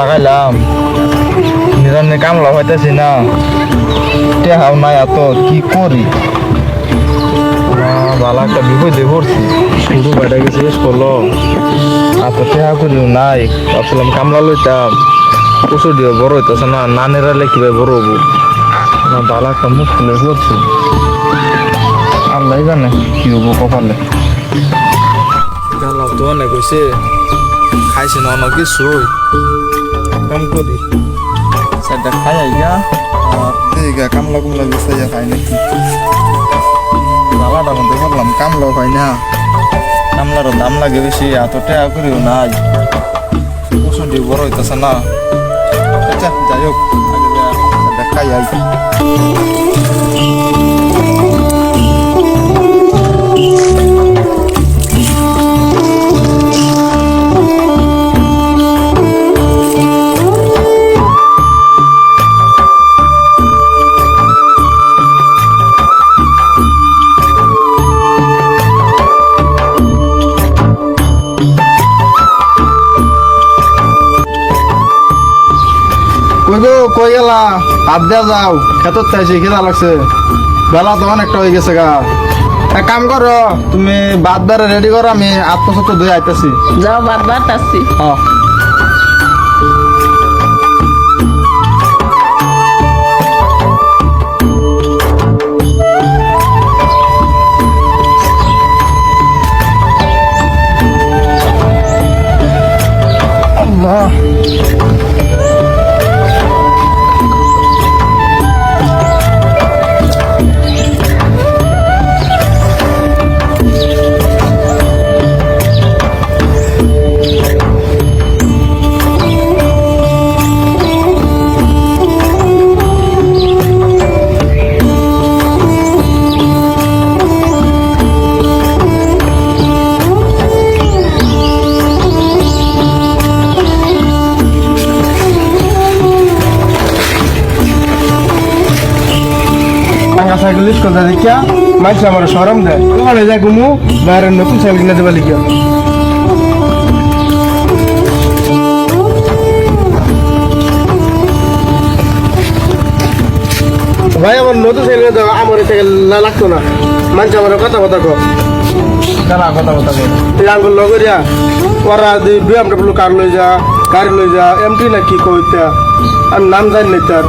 লাগাইলাম। নিরান্নে কামলা হইতেছি না। টেহাও নাই এত কি করি? বালা একটা বিপদে পড়ছি। শুরু বাইরে শেষ করল। এত টেহা করিও নাই। ভাবছিলাম কামলা লইতাম। প্রচুর দিয়ে বড় হইতেছে না নানেরা কীভাবে বড় হব? না বালা একটা মুশকিলে পড়ছি আল্লাহ জানে কি হব কপালে। তো অনেক হয়েছে খাইছে না অনেক কিছু কাম করি সেটা খাই আইগা আর দিগা কামলা কুমলা বেসাইয়া খাই নাকি জ্বালাটা মধ্যে ভাবলাম কামলাও খাই না কামলারও দাম লাগে বেশি এত টাকা করিও নাই ওষুধ দিয়ে বড় হইতেছে না আচ্ছা যাই হোক আগে যা, সেটা কই গেলা হাত দিয়া যাও। খেতত চাইছি খিদা লাগছে। বেলা তো অনেকটা হয়ে গেছে গা। এক কাম করো তুমি বাদ বারে রেডি করো আমি আত্মসত্ব ধুয়ে আইতেছি। যাও বারবার আসছি হ্যাঁ আল্লাহ। টাঙ্গা সাইকেল স্কুল যা দেখিয়া মাইছে আমার সরম দেয় ওখানে যাই ঘুমু, বাইরে নতুন সাইকেল কিনে দেবা লিখিয়া ভাই, আমার নতুন সাইকেল কিনে দেওয়া আমার সাইকেল লাগতো না। মানছে আমার কথা কথা কো। দাঁড়া কথা কথা কই এই আঙ্গুল লগরিয়া ওরা বিএমডব্লিউ কার লই যা, গাড়ি লই যা এমটি না কি কইতা আমি নাম জানি না তার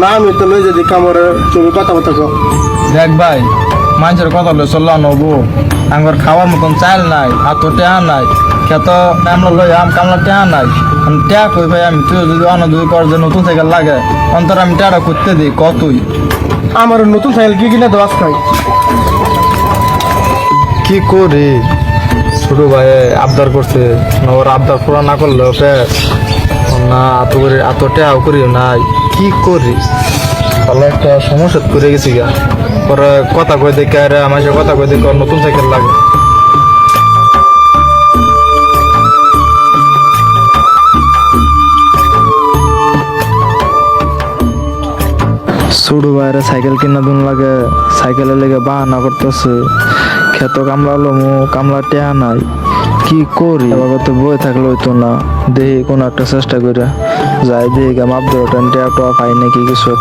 নাম তো লই যা দেখা আমার তুমি কথা কথা কো দেখ ভাই মানুষের কথা লই চল্লা নবো আঙ্গর খাওয়ার মতন চাল নাই আর তো টেহা নাই খেত কামলা লই আম কামলা টেহা নাই। আমি টেহা কই ভাই আমি তুই যদি অন্য দুই কর যে নতুন সাইকেল লাগে অন্তর আমি টেহাটা করতে দিই কতই আমার নতুন সাইকেল কি কিনে দেওয়া খাই কি করি? ছোট ভাই আবদার করছে। ওর আবদার পুরা না করলে ওকে না এত করে এত টেহাও করিও নাই। কি করি? তাহলে একটা সমস্যা করে গেছি গা। পরে কথা কই দেখে আরে আমার কথা কই দেখে নতুন সাইকেল লাগে। ছোট বাইরে সাইকেল কিনা দুন লাগে সাইকেলের লেগে বাহানা করতেছে। খেত কামলা মু কামলা টেহা নাই। কি করি? বাবা তো বই থাকলে হইতো না। দেখি কোনো একটা চেষ্টা করে যাই। দেখি মাপ দেওয়া টেন্টে পাই নাকি কিছু